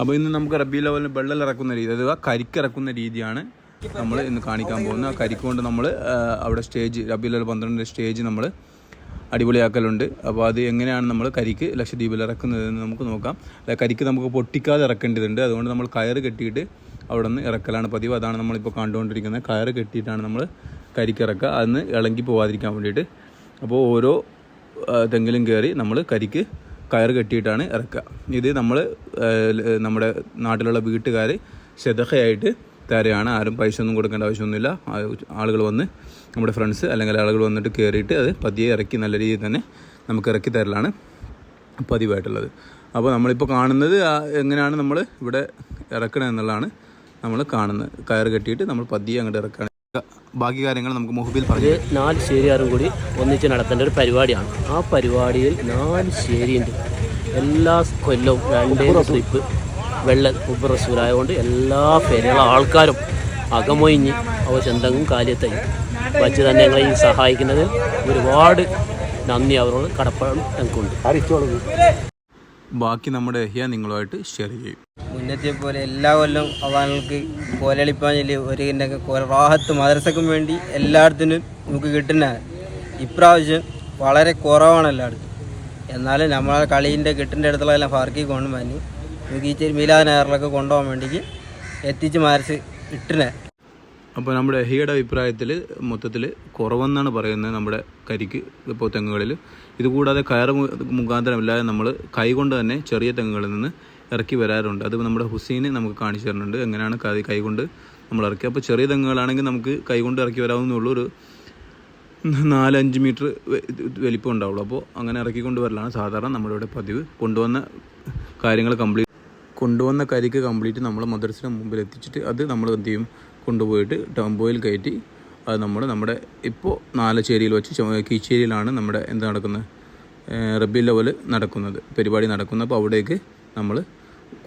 അപ്പോൾ ഇന്ന് നമുക്ക് റബ്ബി ലെവലിൽ വെള്ളം ഇറക്കുന്ന രീതി അഥവാ കരിക്ക് ഇറക്കുന്ന രീതിയാണ് നമ്മൾ ഇന്ന് കാണിക്കാൻ പോകുന്നത്. ആ കരിക്ക് കൊണ്ട് നമ്മൾ അവിടെ സ്റ്റേജ് റബ്ബി ലെവൽ പന്ത്രണ്ടിന്റെ സ്റ്റേജ് നമ്മൾ അടിപൊളിയാക്കലുണ്ട്. അപ്പോൾ അത് എങ്ങനെയാണ് നമ്മൾ കരിക്ക് ലക്ഷദ്വീപിൽ ഇറക്കുന്നതെന്ന് നമുക്ക് നോക്കാം. കരിക്ക് നമുക്ക് പൊട്ടിക്കാതെ ഇറക്കേണ്ടതുണ്ട്. അതുകൊണ്ട് നമ്മൾ കയറ് കെട്ടിയിട്ട് അവിടെ നിന്ന് ഇറക്കലാണ് പതിവ്. അതാണ് നമ്മളിപ്പോൾ കണ്ടുകൊണ്ടിരിക്കുന്നത്. കയറ് കെട്ടിയിട്ടാണ് നമ്മൾ കരിക്ക് ഇറക്കുക. അതിന് ഇളങ്കി പോവാതിരിക്കാൻ വേണ്ടിയിട്ട്. അപ്പോൾ ഓരോ തെങ്കിലും കയറി നമ്മൾ കരിക്ക് കയറ് കെട്ടിയിട്ടാണ് ഇറക്കുക. ഇത് നമ്മൾ നമ്മുടെ നാട്ടിലുള്ള വീട്ടുകാർ ശതഹയായിട്ട് തരുകയാണ് ആരും പൈസ ഒന്നും കൊടുക്കേണ്ട ആവശ്യമൊന്നുമില്ല. ആളുകൾ വന്ന് നമ്മുടെ ഫ്രണ്ട്സ് അല്ലെങ്കിൽ ആളുകൾ വന്നിട്ട് കയറിയിട്ട് അത് പതിയെ ഇറക്കി നല്ല രീതിയിൽ തന്നെ നമുക്ക് ഇറക്കി തരലാണ് പതിവായിട്ടുള്ളത്. അപ്പോൾ നമ്മളിപ്പോൾ കാണുന്നത് എങ്ങനെയാണ് നമ്മൾ ഇവിടെ ഇറക്കണമെന്നുള്ളതാണ് നമ്മൾ കാണുന്നത്. കയർ കെട്ടിയിട്ട് നമ്മൾ പതിയെ അങ്ങോട്ട് ഇറക്കുകയാണ് ബാക്കി കാര്യങ്ങൾ നമുക്ക് മുഹബിൽ പറഞ്ഞു നാല് ശേരിയാറും കൂടി ഒന്നിച്ച് നടത്തേണ്ട ഒരു പരിപാടിയാണ്. ആ പരിപാടിയിൽ നാല് ശേരിയുണ്ട്. എല്ലാ കൊല്ലവും രണ്ടേ ട്രിപ്പ് വെള്ളൽ ഉപ്പ് റസൂലായതുകൊണ്ട് എല്ലാ പേരുള്ള ആൾക്കാരും അകമൊയിഞ്ഞ് അവ ചെന്തങ്ങും കാര്യത്തായി വച്ച് തന്നെ ഞങ്ങളെ ഈ സഹായിക്കുന്നതിൽ ഒരുപാട് നന്ദി അവരോട് കടപ്പാടും ഞങ്ങൾക്കുണ്ട്. ബാക്കി നമ്മുടെ എഹിയ നിങ്ങളുമായിട്ട് ഷെയർ ചെയ്യും മുന്നത്തെ പോലെ എല്ലാ കൊല്ലം അവങ്ങൾക്ക് കോലളിപ്പാഞ്ഞിൽ ഒരു കിന്റെ റാഹത്ത് മദ്രസക്കും വേണ്ടി എല്ലായിടത്തിനും നമുക്ക് കിട്ടുന്ന ഇപ്രാവശ്യം വളരെ കുറവാണ് എല്ലായിടത്തും. എന്നാലും നമ്മളെ കളീന്റെ കിട്ടിന്റെ അടുത്തുള്ള എല്ലാം ഫാർക്കി കൊണ്ടുപോകാൻ നമുക്ക് ഈ മിലാ നേറിലൊക്കെ കൊണ്ടുപോകാൻ വേണ്ടിക്ക് എത്തിച്ച് മരച്ച് ഇട്ടിനെ അപ്പോൾ നമ്മുടെ എഹിയുടെ അഭിപ്രായത്തിൽ മൊത്തത്തിൽ കുറവെന്നാണ് പറയുന്നത് നമ്മുടെ കരിക്ക് ഇപ്പോൾ തെങ്ങുകളിൽ. ഇതുകൂടാതെ കയർ മുഖാന്തരമില്ലാതെ നമ്മൾ കൈകൊണ്ട് തന്നെ ചെറിയ തെങ്ങുകളിൽ നിന്ന് ഇറക്കി വരാറുണ്ട്. അത് നമ്മുടെ ഹുസൈന് നമുക്ക് കാണിച്ചു തരുന്നുണ്ട്. എങ്ങനെയാണ് കൈ കൈകൊണ്ട് നമ്മൾ ഇറക്കി. അപ്പോൾ ചെറിയ തെങ്ങുകളാണെങ്കിൽ നമുക്ക് കൈകൊണ്ട് ഇറക്കി വരാവുന്നുള്ളൂ ഒരു നാലഞ്ച് മീറ്റർ വലിപ്പം ഉണ്ടാവുള്ളൂ. അപ്പോൾ അങ്ങനെ ഇറക്കി വരലാണ് സാധാരണ നമ്മുടെ ഇവിടെ പതിവ്. കൊണ്ടുവന്ന കാര്യങ്ങൾ കംപ്ലീറ്റ് കൊണ്ടുവന്ന കരിക്ക് കംപ്ലീറ്റ് നമ്മൾ മദ്രസിന് മുമ്പിൽ എത്തിച്ചിട്ട് അത് നമ്മൾ എന്ത് ചെയ്യും? കൊണ്ടുപോയിട്ട് ടെമ്പോയിൽ കയറ്റി അത് നമ്മൾ നമ്മുടെ ഇപ്പോൾ നാലച്ചേരിയിൽ വെച്ച് കീച്ചേരിയിലാണ് നമ്മുടെ എന്ത് നടക്കുന്നത്? റബ്ബി ലെവൽ നടക്കുന്നത്. പരിപാടി നടക്കുന്നത്. അപ്പോൾ അവിടേക്ക് നമ്മൾ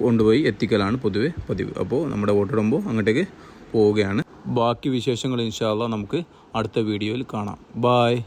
കൊണ്ടുപോയി എത്തിക്കലാണ് പൊതുവെ പതിവ്. അപ്പോൾ നമ്മുടെ വോട്ടിടുമ്പോൾ അങ്ങോട്ടേക്ക് പോവുകയാണ്. ബാക്കി വിശേഷങ്ങൾ ഇൻഷാല്ല നമുക്ക് അടുത്ത വീഡിയോയിൽ കാണാം. ബായ്